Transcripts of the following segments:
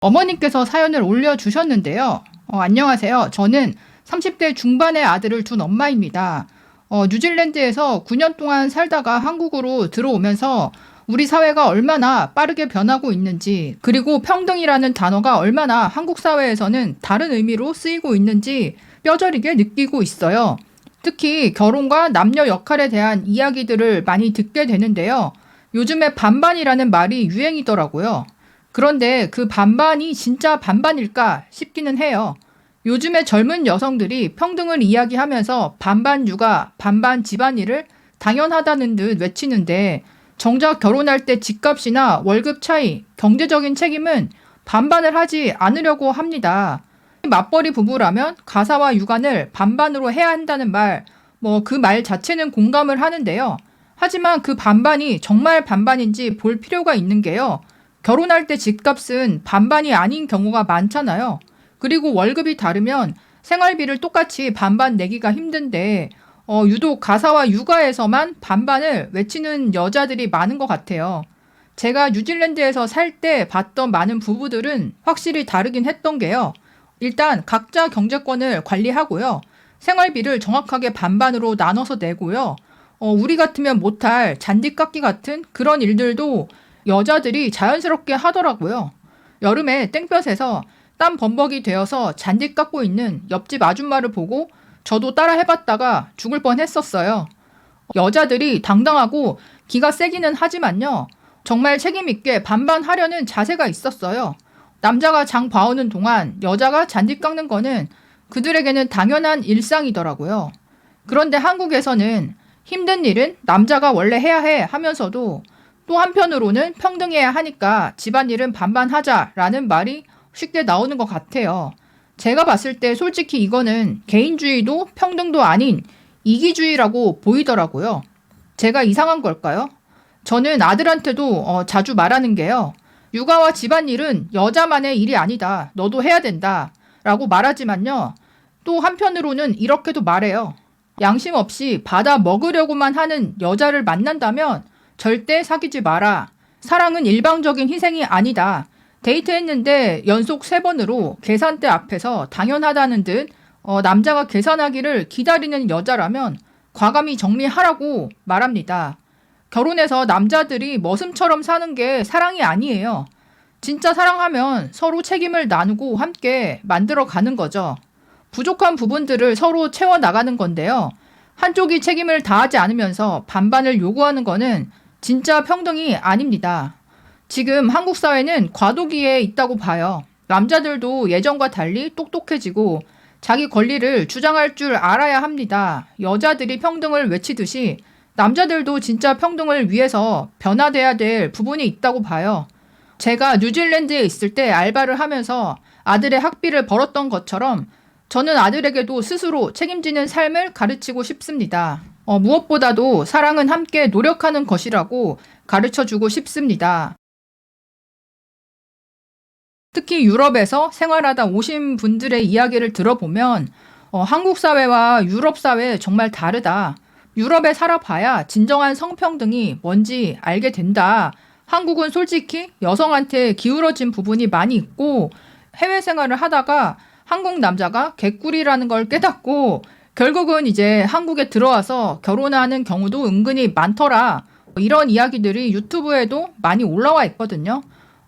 어머님께서 사연을 올려주셨는데요. 어, 안녕하세요. 저는 30대 중반의 아들을 둔 엄마입니다. 어, 뉴질랜드에서 9년 동안 살다가 한국으로 들어오면서 우리 사회가 얼마나 빠르게 변하고 있는지, 그리고 평등이라는 단어가 얼마나 한국 사회에서는 다른 의미로 쓰이고 있는지 뼈저리게 느끼고 있어요. 특히 결혼과 남녀 역할에 대한 이야기들을 많이 듣게 되는데요. 요즘에 반반이라는 말이 유행이더라고요. 그런데 그 반반이 진짜 반반일까 싶기는 해요. 요즘의 젊은 여성들이 평등을 이야기하면서 반반 육아, 반반 집안일을 당연하다는 듯 외치는데 정작 결혼할 때 집값이나 월급 차이, 경제적인 책임은 반반을 하지 않으려고 합니다. 맞벌이 부부라면 가사와 육아를 반반으로 해야 한다는 말, 뭐 그 말 자체는 공감을 하는데요. 하지만 그 반반이 정말 반반인지 볼 필요가 있는 게요. 결혼할 때 집값은 반반이 아닌 경우가 많잖아요. 그리고 월급이 다르면 생활비를 똑같이 반반 내기가 힘든데 어, 유독 가사와 육아에서만 반반을 외치는 여자들이 많은 것 같아요. 제가 뉴질랜드에서 살 때 봤던 많은 부부들은 확실히 다르긴 했던 게요. 일단 각자 경제권을 관리하고요. 생활비를 정확하게 반반으로 나눠서 내고요. 어, 우리 같으면 못할 잔디 깎기 같은 그런 일들도 여자들이 자연스럽게 하더라고요. 여름에 땡볕에서 땀 범벅이 되어서 잔디 깎고 있는 옆집 아줌마를 보고 저도 따라 해봤다가 죽을 뻔 했었어요. 여자들이 당당하고 기가 세기는 하지만요. 정말 책임있게 반반하려는 자세가 있었어요. 남자가 장 봐오는 동안 여자가 잔디 깎는 거는 그들에게는 당연한 일상이더라고요. 그런데 한국에서는 힘든 일은 남자가 원래 해야 해 하면서도 또 한편으로는 평등해야 하니까 집안일은 반반 하자라는 말이 쉽게 나오는 것 같아요. 제가 봤을 때 솔직히 이거는 개인주의도 평등도 아닌 이기주의라고 보이더라고요. 제가 이상한 걸까요? 저는 아들한테도 어, 자주 말하는 게요. 육아와 집안일은 여자만의 일이 아니다. 너도 해야 된다. 라고 말하지만요. 또 한편으로는 이렇게도 말해요. 양심 없이 받아 먹으려고만 하는 여자를 만난다면 절대 사귀지 마라. 사랑은 일방적인 희생이 아니다. 데이트했는데 연속 세 번으로 계산대 앞에서 당연하다는 듯 어, 남자가 계산하기를 기다리는 여자라면 과감히 정리하라고 말합니다. 결혼해서 남자들이 머슴처럼 사는 게 사랑이 아니에요. 진짜 사랑하면 서로 책임을 나누고 함께 만들어 가는 거죠. 부족한 부분들을 서로 채워 나가는 건데요. 한쪽이 책임을 다하지 않으면서 반반을 요구하는 거는 진짜 평등이 아닙니다. 지금 한국 사회는 과도기에 있다고 봐요. 남자들도 예전과 달리 똑똑해지고 자기 권리를 주장할 줄 알아야 합니다. 여자들이 평등을 외치듯이 남자들도 진짜 평등을 위해서 변화돼야 될 부분이 있다고 봐요. 제가 뉴질랜드에 있을 때 알바를 하면서 아들의 학비를 벌었던 것처럼 저는 아들에게도 스스로 책임지는 삶을 가르치고 싶습니다. 어, 무엇보다도 사랑은 함께 노력하는 것이라고 가르쳐 주고 싶습니다. 특히 유럽에서 생활하다 오신 분들의 이야기를 들어보면 어, 한국 사회와 유럽 사회 정말 다르다. 유럽에 살아봐야 진정한 성평등이 뭔지 알게 된다. 한국은 솔직히 여성한테 기울어진 부분이 많이 있고 해외 생활을 하다가 한국 남자가 개꿀이라는 걸 깨닫고 결국은 이제 한국에 들어와서 결혼하는 경우도 은근히 많더라. 이런 이야기들이 유튜브에도 많이 올라와 있거든요.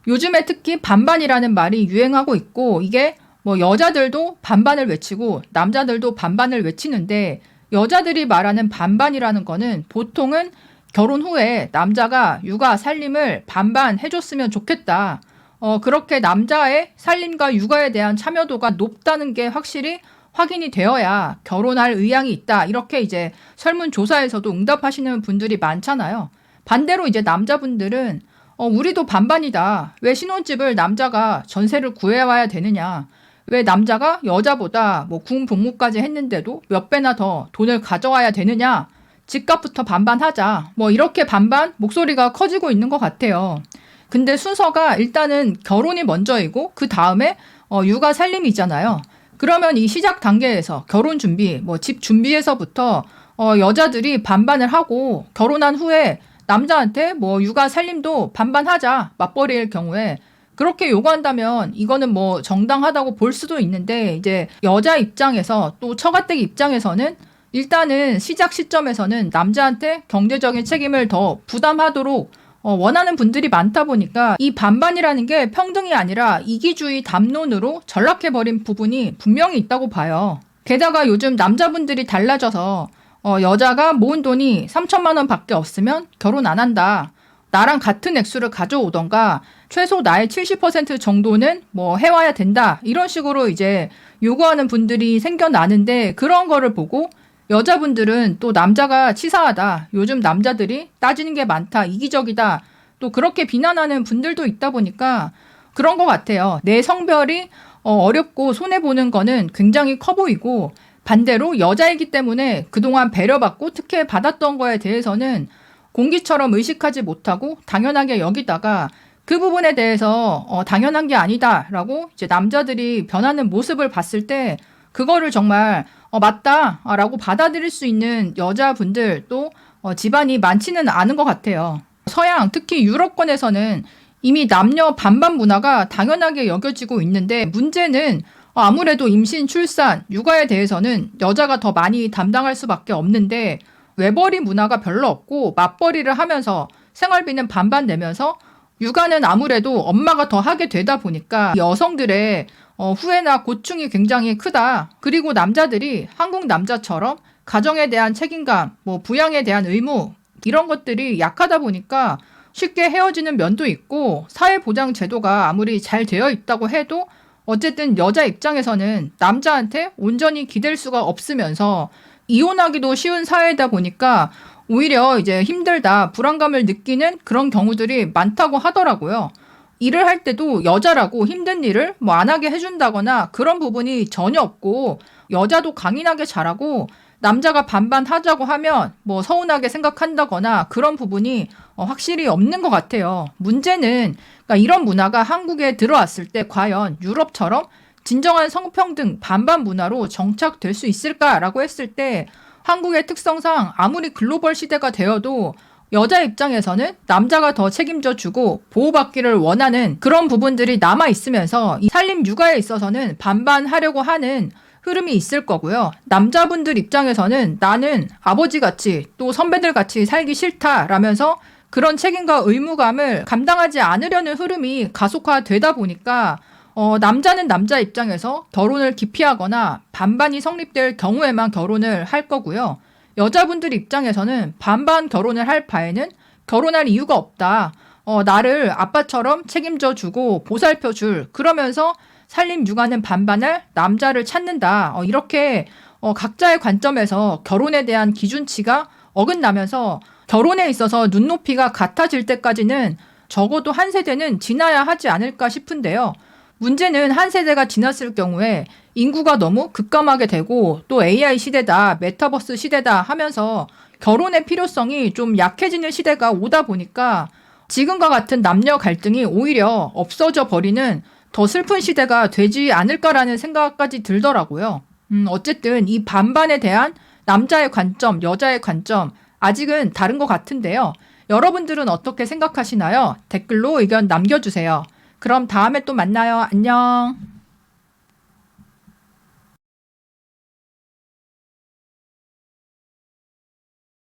요즘에 특히 반반이라는 말이 유행하고 있고 이게 뭐 여자들도 반반을 외치고 남자들도 반반을 외치는데 여자들이 말하는 반반이라는 거는 보통은 결혼 후에 남자가 육아 살림을 반반 해줬으면 좋겠다. 어, 그렇게 남자의 살림과 육아에 대한 참여도가 높다는 게 확실히 확인이 되어야 결혼할 의향이 있다. 이렇게 이제 설문조사에서도 응답하시는 분들이 많잖아요. 반대로 이제 남자분들은 어, 우리도 반반이다. 왜 신혼집을 남자가 전세를 구해와야 되느냐. 왜 남자가 여자보다 뭐 군 복무까지 했는데도 몇 배나 더 돈을 가져와야 되느냐. 집값부터 반반하자. 뭐 이렇게 반반 목소리가 커지고 있는 것 같아요. 근데 순서가 일단은 결혼이 먼저이고 그 다음에 어, 육아 살림이잖아요. 그러면 이 시작 단계에서 결혼 준비, 뭐 집 준비에서부터 어, 여자들이 반반을 하고 결혼한 후에 남자한테 뭐 육아 살림도 반반하자 맞벌이일 경우에 그렇게 요구한다면 이거는 뭐 정당하다고 볼 수도 있는데 이제 여자 입장에서 또 처가댁 입장에서는 일단은 시작 시점에서는 남자한테 경제적인 책임을 더 부담하도록 어, 원하는 분들이 많다 보니까 이 반반이라는 게 평등이 아니라 이기주의 담론으로 전락해버린 부분이 분명히 있다고 봐요. 게다가 요즘 남자분들이 달라져서 어, 여자가 모은 돈이 3천만 원 밖에 없으면 결혼 안 한다. 나랑 같은 액수를 가져오던가 최소 나의 70% 정도는 뭐 해와야 된다. 이런 식으로 이제 요구하는 분들이 생겨나는데 그런 거를 보고 여자분들은 또 남자가 치사하다. 요즘 남자들이 따지는 게 많다. 이기적이다. 또 그렇게 비난하는 분들도 있다 보니까 그런 것 같아요. 내 성별이 어, 어렵고 손해보는 거는 굉장히 커 보이고 반대로 여자이기 때문에 그동안 배려받고 특혜 받았던 거에 대해서는 공기처럼 의식하지 못하고 당연하게 여기다가 그 부분에 대해서 어, 당연한 게 아니다라고 이제 남자들이 변하는 모습을 봤을 때 그거를 정말 어, 맞다라고 받아들일 수 있는 여자분들 또 어, 집안이 많지는 않은 것 같아요. 서양 특히 유럽권에서는 이미 남녀 반반 문화가 당연하게 여겨지고 있는데 문제는 아무래도 임신, 출산, 육아에 대해서는 여자가 더 많이 담당할 수밖에 없는데 외벌이 문화가 별로 없고 맞벌이를 하면서 생활비는 반반 내면서 육아는 아무래도 엄마가 더 하게 되다 보니까 여성들의 어, 후회나 고충이 굉장히 크다. 그리고 남자들이 한국 남자처럼 가정에 대한 책임감, 뭐 부양에 대한 의무 이런 것들이 약하다 보니까 쉽게 헤어지는 면도 있고 사회보장 제도가 아무리 잘 되어 있다고 해도 어쨌든 여자 입장에서는 남자한테 온전히 기댈 수가 없으면서 이혼하기도 쉬운 사회다 보니까 오히려 이제 힘들다, 불안감을 느끼는 그런 경우들이 많다고 하더라고요. 일을 할 때도 여자라고 힘든 일을 뭐 안 하게 해준다거나 그런 부분이 전혀 없고 여자도 강인하게 잘하고 남자가 반반 하자고 하면 뭐 서운하게 생각한다거나 그런 부분이 어, 확실히 없는 것 같아요. 문제는 그러니까 이런 문화가 한국에 들어왔을 때 과연 유럽처럼 진정한 성평등 반반 문화로 정착될 수 있을까라고 했을 때 한국의 특성상 아무리 글로벌 시대가 되어도 여자 입장에서는 남자가 더 책임져 주고 보호받기를 원하는 그런 부분들이 남아 있으면서 이 살림 육아에 있어서는 반반 하려고 하는 흐름이 있을 거고요. 남자분들 입장에서는 나는 아버지 같이 또 선배들 같이 살기 싫다라면서 그런 책임과 의무감을 감당하지 않으려는 흐름이 가속화되다 보니까 어, 남자는 남자 입장에서 결혼을 기피하거나 반반이 성립될 경우에만 결혼을 할 거고요. 여자분들 입장에서는 반반 결혼을 할 바에는 결혼할 이유가 없다. 어, 나를 아빠처럼 책임져 주고 보살펴 줄. 그러면서 살림 육아는 반반을 남자를 찾는다. 어, 이렇게 어, 각자의 관점에서 결혼에 대한 기준치가 어긋나면서 결혼에 있어서 눈높이가 같아질 때까지는 적어도 한 세대는 지나야 하지 않을까 싶은데요. 문제는 한 세대가 지났을 경우에 인구가 너무 급감하게 되고 또 AI 시대다, 메타버스 시대다 하면서 결혼의 필요성이 좀 약해지는 시대가 오다 보니까 지금과 같은 남녀 갈등이 오히려 없어져 버리는 더 슬픈 시대가 되지 않을까라는 생각까지 들더라고요. 음, 어쨌든 이 반반에 대한 남자의 관점, 여자의 관점, 아직은 다른 것 같은데요. 여러분들은 어떻게 생각하시나요? 댓글로 의견 남겨주세요. 그럼 다음에 또 만나요. 안녕.